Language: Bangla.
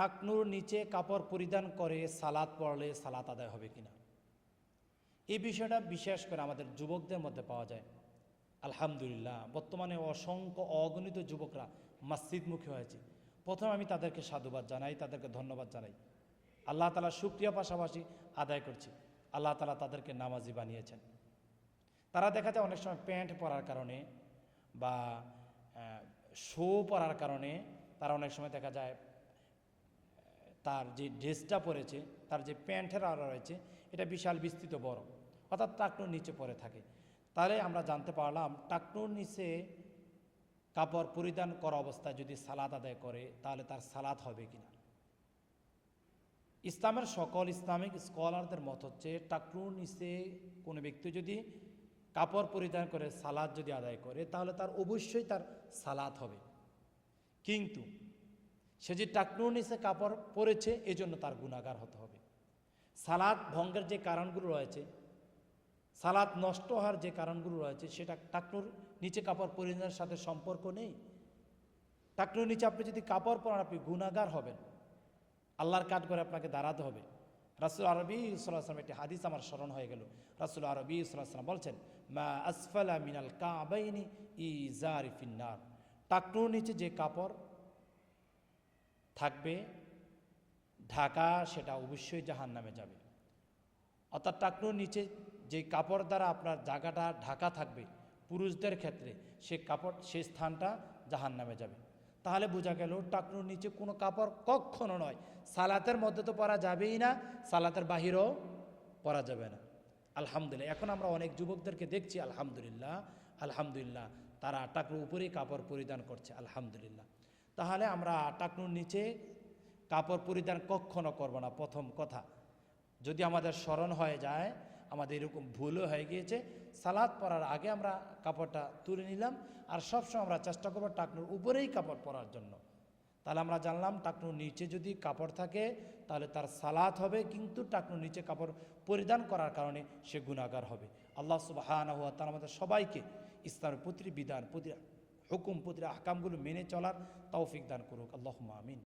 টাকনুর নিচে কাপড় পরিধান করে সালাত পড়লে সালাত আদায় হবে কিনা? এই বিষয়টা বিশেষ করে আমাদের যুবকদের মধ্যে পাওয়া যায়। আলহামদুলিল্লাহ, বর্তমানে অসংখ্য অগণিত যুবকরা মসজিদমুখী হয়েছে। প্রথমে আমি তাদেরকে সাধুবাদ জানাই, তাদেরকে ধন্যবাদ জানাই। আল্লাহ তালা সুক্রিয়া পাশাপাশি আদায় করছি। আল্লাহ তালা তাদেরকে নামাজি বানিয়েছেন। তারা দেখা যায় অনেক সময় প্যান্ট পরার কারণে বা শো পরার কারণে তারা অনেক সময় দেখা যায় তার যে ড্রেসটা পরেছে, তার যে প্যান্টের আর রয়েছে, এটা বিশাল বিস্তৃত বড়। অর্থাৎ টাকনুর নিচে পরে থাকে। তাহলে আমরা জানতে পারলাম, টাকনুর নিচে কাপড় পরিধান করা অবস্থায় যদি সালাদ আদায় করে, তাহলে তার সালাদ হবে কিনা? ইসলামের সকল ইসলামিক স্কলারদের মত হচ্ছে, টাকনুর নিচে কোনো ব্যক্তি যদি কাপড় পরিধান করে সালাদ যদি আদায় করে, তাহলে তার অবশ্যই তার সালাদ হবে। কিন্তু সে যে টাকনুর নিচে কাপড় পরেছে, এজন্য তার গুণাগার হতে হবে। সালাদ ভঙ্গের যে কারণগুলো রয়েছে, সালাদ নষ্ট হওয়ার যে কারণগুলো রয়েছে, সেটা টাকনুর নিচে কাপড় পরিধানের সাথে সম্পর্ক নেই। টাকনুর নিচে আপনি যদি কাপড় পরান, আপনি গুণাগার হবেন। আল্লাহর কাঠ করে আপনাকে দাঁড়াতে হবে। রাসুল আরবি সাল্লাম একটি হাদিস আমার স্মরণ হয়ে গেল। রাসুল আরবি সাল্লাম বলছেন, মা আসফালা মিনাল কাবাইনি ই জারিফিন্নার টাকনুর নিচে যে কাপড় ঢাকা সেটা অবশ্যই জাহান নামে যাবে। অর্থাৎ টাকনুর নিচে যে কাপড় দ্বারা আপনার জায়গাটা ঢাকা থাকবে, পুরুষদের ক্ষেত্রে সে কাপড় সেই স্থানটা জাহান নামে যাবে। তাহলে বোঝা গেল টাকনুর নিচে কোনো কাপড় কখনো নয়। সালাতের মধ্যে তো পরা যাবেই না, সালাতের বাহিরও পরা যাবে না। আলহামদুলিল্লাহ, এখন আমরা অনেক যুবকদেরকে দেখছি, আলহামদুলিল্লাহ আলহামদুলিল্লাহ, তারা টাকনুর উপরেই কাপড় পরিধান করছে, আলহামদুলিল্লাহ। তাহলে আমরা টাকনুর নিচে কাপড় পরিধান কখনো করব না, প্রথম কথা। যদি আমাদের স্মরণ হয়ে যায়, আমাদের এরকম ভুলও হয়ে গিয়েছে সালাদ পরার আগে আমরা কাপড়টা তুলে নিলাম, আর সবসময় আমরা চেষ্টা করব টাকনুর উপরেই কাপড় পরার জন্য। তাহলে আমরা জানলাম টাকনুর নিচে যদি কাপড় থাকে, তাহলে তার সালাত হবে, কিন্তু টাকনুর নিচে কাপড় পরিধান করার কারণে সে গুণাগার হবে। আল্লাহ সুবাহ আমাদের সবাইকে ইসলামের প্রতিটি বিধান, প্রতি হুকুম পুত্রের আহকামগুলো মেনে চলার তৌফিক দান করুক। আল্লাহ আমিন।